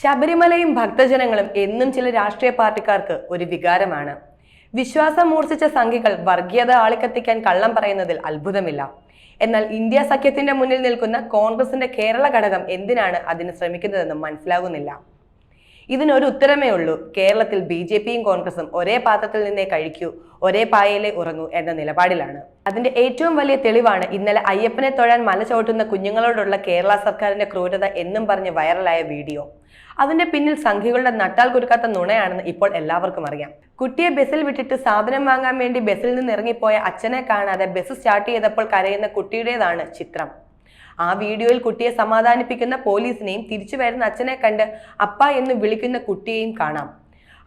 ശബരിമലയും ഭക്തജനങ്ങളും എന്നും ചില രാഷ്ട്രീയ പാർട്ടിക്കാർക്ക് ഒരു വികാരമാണ്. വിശ്വാസം മൂർച്ഛിച്ച സംഘികൾ വർഗീയത ആളിക്കത്തിക്കാൻ കള്ളം പറയുന്നതിൽ അത്ഭുതമില്ല. എന്നാൽ ഇന്ത്യ സഖ്യത്തിന്റെ മുന്നിൽ നിൽക്കുന്ന കോൺഗ്രസിന്റെ കേരള ഘടകം എന്തിനാണ് അതിന് ശ്രമിക്കുന്നതെന്ന് മനസ്സിലാകുന്നില്ല. ഇതിനൊരു ഉത്തരമേ ഉള്ളൂ കേരളത്തിൽ ബി ജെ പിയും കോൺഗ്രസും ഒരേ പാത്രത്തിൽ നിന്നേ കഴിക്കൂ ഒരേ പായയിലെ ഉറങ്ങൂ എന്ന നിലപാടിലാണ്. അതിന്റെ ഏറ്റവും വലിയ തെളിവാണ് ഇന്നലെ അയ്യപ്പനെ തൊഴാൻ മല ചവിട്ടുന്ന കുഞ്ഞുങ്ങളോടുള്ള കേരള സർക്കാരിന്റെ ക്രൂരത എന്നും പറഞ്ഞ് വൈറലായ വീഡിയോ. അതിന്റെ പിന്നിൽ സംഘികളുടെ നട്ടാൽ കുരുക്കാത്ത നുണയാണെന്ന് ഇപ്പോൾ എല്ലാവർക്കും അറിയാം. കുട്ടിയെ ബസ്സിൽ വിട്ടിട്ട് സാധനം വാങ്ങാൻ വേണ്ടി ബസ്സിൽ നിന്ന് ഇറങ്ങിപ്പോയ അച്ഛനെ കാണാതെ ബസ് സ്റ്റാർട്ട് ചെയ്തപ്പോൾ കരയുന്ന കുട്ടിയുടേതാണ് ചിത്രം. ആ വീഡിയോയിൽ കുട്ടിയെ സമാധാനിപ്പിക്കുന്ന പോലീസിനെയും തിരിച്ചു വരുന്ന അച്ഛനെ കണ്ട് അപ്പ എന്ന് വിളിക്കുന്ന കുട്ടിയെയും കാണാം.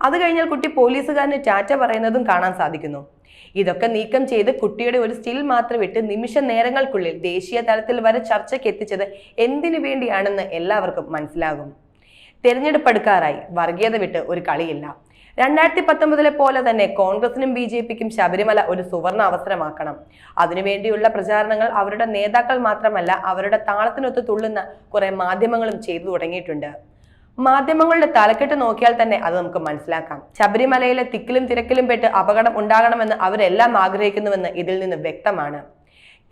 അത് കഴിഞ്ഞാൽ കുട്ടി പോലീസുകാരന് ടാറ്റ പറയുന്നതും കാണാൻ സാധിക്കുന്നു. ഇതൊക്കെ നീക്കം ചെയ്ത് കുട്ടിയുടെ ഒരു സ്റ്റിൽ മാത്രം ഇട്ട് നിമിഷ നേരങ്ങൾക്കുള്ളിൽ ദേശീയ തലത്തിൽ വരെ ചർച്ചയ്ക്ക് എത്തിച്ചത് എന്തിനു വേണ്ടിയാണെന്ന് എല്ലാവർക്കും മനസ്സിലാകും. തെരഞ്ഞെടുപ്പ് അടുക്കാറായി വർഗീയത വിട്ട് ഒരു കളിയില്ല. രണ്ടായിരത്തി പത്തൊമ്പതിലെ പോലെ തന്നെ കോൺഗ്രസിനും ബി ജെ പിക്കും ശബരിമല ഒരു സുവർണ അവസരമാക്കണം. അതിനുവേണ്ടിയുള്ള പ്രചാരണങ്ങൾ അവരുടെ നേതാക്കൾ മാത്രമല്ല അവരുടെ താളത്തിനൊത്ത് തുള്ളുന്ന കുറെ മാധ്യമങ്ങളും ചെയ്തു തുടങ്ങിയിട്ടുണ്ട്. മാധ്യമങ്ങളുടെ തലക്കെട്ട് നോക്കിയാൽ തന്നെ അത് നമുക്ക് മനസ്സിലാക്കാം. ശബരിമലയിലെ തിക്കിലും തിരക്കിലും പെട്ട് അപകടം ഉണ്ടാകണമെന്ന് അവരെല്ലാം ആഗ്രഹിക്കുന്നുവെന്ന് ഇതിൽ നിന്ന് വ്യക്തമാണ്.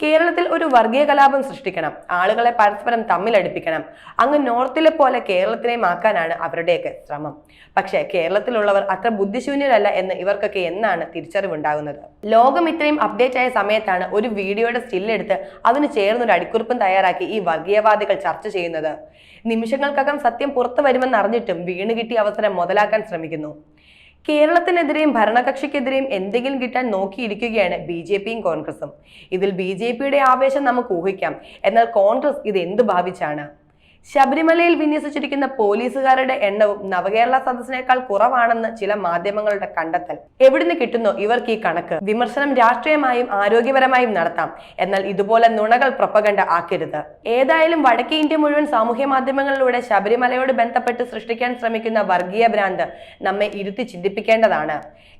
കേരളത്തിൽ ഒരു വർഗീയ കലാപം സൃഷ്ടിക്കണം. ആളുകളെ പരസ്പരം തമ്മിലടിപ്പിക്കണം അങ്ങ് നോർത്തിലെ പോലെ കേരളത്തിനെയും മാക്കാനാണ് അവരുടെയൊക്കെ ശ്രമം. പക്ഷേ കേരളത്തിലുള്ളവർ അത്ര ബുദ്ധിശൂന്യരല്ല എന്ന് ഇവർക്കൊക്കെ എന്നാണ് തിരിച്ചറിവുണ്ടാകുന്നത്. ലോകം ഇത്രയും അപ്ഡേറ്റ് ആയ സമയത്താണ് ഒരു വീഡിയോയുടെ സ്റ്റില്ലെടുത്ത് അതിന് ചേർന്നൊരു അടിക്കുറിപ്പും തയ്യാറാക്കി ഈ വർഗീയവാദികൾ ചർച്ച ചെയ്യുന്നത്. നിമിഷങ്ങൾക്കകം സത്യം പുറത്തു വരുമെന്ന് അറിഞ്ഞിട്ടും വീണ് കിട്ടിയ അവസരം മുതലാക്കാൻ ശ്രമിക്കുന്നു. കേരളത്തിനെതിരെയും ഭരണകക്ഷിക്കെതിരെയും എന്തെങ്കിലും കിട്ടാൻ നോക്കിയിരിക്കുകയാണ് ബി ജെ പിയും കോൺഗ്രസും. ഇതിൽ ബി ജെ പിയുടെ ആവേശം നമുക്ക് ഊഹിക്കാം. എന്നാൽ കോൺഗ്രസ് ഇത് എന്ത് ഭാവിച്ചാണ്? ശബരിമലയിൽ വിന്യസിച്ചിരിക്കുന്ന പോലീസുകാരുടെ എണ്ണവും നവകേരള സദസ്സിനേക്കാൾ കുറവാണെന്ന് ചില മാധ്യമങ്ങളുടെ കണ്ടെത്തൽ. എവിടുന്ന് കിട്ടുന്നു ഇവർക്ക് ഈ കണക്ക്. വിമർശനം രാഷ്ട്രീയമായും ആരോഗ്യപരമായും നടത്താം. എന്നാൽ ഇതുപോലെ നുണകൾ പ്രൊപ്പഗണ്ട ആക്കരുത്. ഏതായാലും വടക്കേ ഇന്ത്യ മുഴുവൻ സാമൂഹ്യ മാധ്യമങ്ങളിലൂടെ ശബരിമലയോട് ബന്ധപ്പെട്ട് സൃഷ്ടിക്കാൻ ശ്രമിക്കുന്ന വർഗീയ ഭ്രാന്ത് നമ്മെ ഇരുത്തി ചിന്തിപ്പിക്കേണ്ടതാണ്.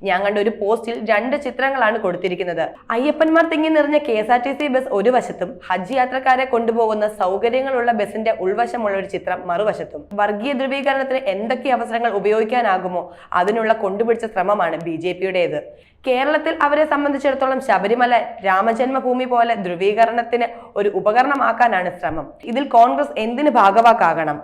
ഞാൻ കണ്ട ഒരു പോസ്റ്റിൽ രണ്ട് ചിത്രങ്ങളാണ് കൊടുത്തിരിക്കുന്നത്. അയ്യപ്പന്മാർ തിങ്ങി നിറഞ്ഞ K S R T C bus ഒരു വശത്തും ഹജ്ജ് യാത്രക്കാരെ കൊണ്ടുപോകുന്ന സൗകര്യങ്ങളുള്ള ബസിന്റെ ഉൾവശമുള്ള ഒരു ചിത്രം മറുവശത്തും. വർഗീയ ധ്രുവീകരണത്തിന് എന്തൊക്കെ അവസരങ്ങൾ ഉപയോഗിക്കാനാകുമോ അതിനുള്ള കൊണ്ടുപിടിച്ച ശ്രമമാണ് ബി ജെ പിയുടേത്. കേരളത്തിൽ അവരെ സംബന്ധിച്ചിടത്തോളം ശബരിമല രാമജന്മഭൂമി പോലെ ധ്രുവീകരണത്തിന് ഒരു ഉപകരണമാക്കാനാണ് ശ്രമം. ഇതിൽ കോൺഗ്രസ് എന്തിന് ഭാഗവാക്കാകണം?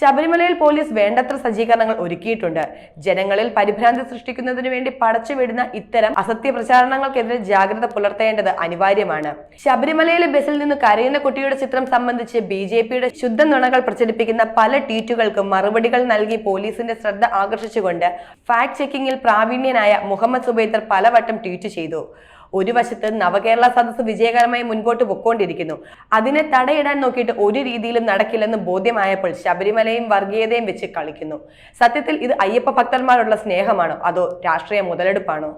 ശബരിമലയിൽ പോലീസ് വേണ്ടത്ര സജ്ജീകരണങ്ങൾ ഒരുക്കിയിട്ടുണ്ട്. ജനങ്ങളിൽ പരിഭ്രാന്തി സൃഷ്ടിക്കുന്നതിനു വേണ്ടി പടച്ചുവിടുന്ന ഇത്തരം അസത്യ പ്രചാരണങ്ങൾക്കെതിരെ ജാഗ്രത പുലർത്തേണ്ടത് അനിവാര്യമാണ്. ശബരിമലയിലെ ബസിൽ നിന്ന് കരയുന്ന കുട്ടിയുടെ ചിത്രം സംബന്ധിച്ച് ബി ജെ പിയുടെ ശുദ്ധ നുണകൾ പ്രചരിപ്പിക്കുന്ന പല ട്വീറ്റുകൾക്കും മറുപടികൾ നൽകി പോലീസിന്റെ ശ്രദ്ധ ആകർഷിച്ചുകൊണ്ട് ഫാക്ട് ചെക്കിംഗിൽ പ്രാവീണ്യനായ മുഹമ്മദ് സുബൈദർ പലവട്ടം ട്വീറ്റ് ചെയ്തു. ഒരു വശത്ത് നവകേരള സദസ്സ് വിജയകരമായി മുൻപോട്ട് പൊക്കോണ്ടിരിക്കുന്നു. അതിനെ തടയിടാൻ നോക്കിയിട്ട് ഒരു രീതിയിലും നടക്കില്ലെന്ന് ബോധ്യമായപ്പോൾ ശബരിമലയും വർഗീയതയും വെച്ച് കളിക്കുന്നു. സത്യത്തിൽ ഇത് അയ്യപ്പ ഭക്തന്മാരുള്ള സ്നേഹമാണോ? അതോ രാഷ്ട്രീയ മുതലെടുപ്പാണോ?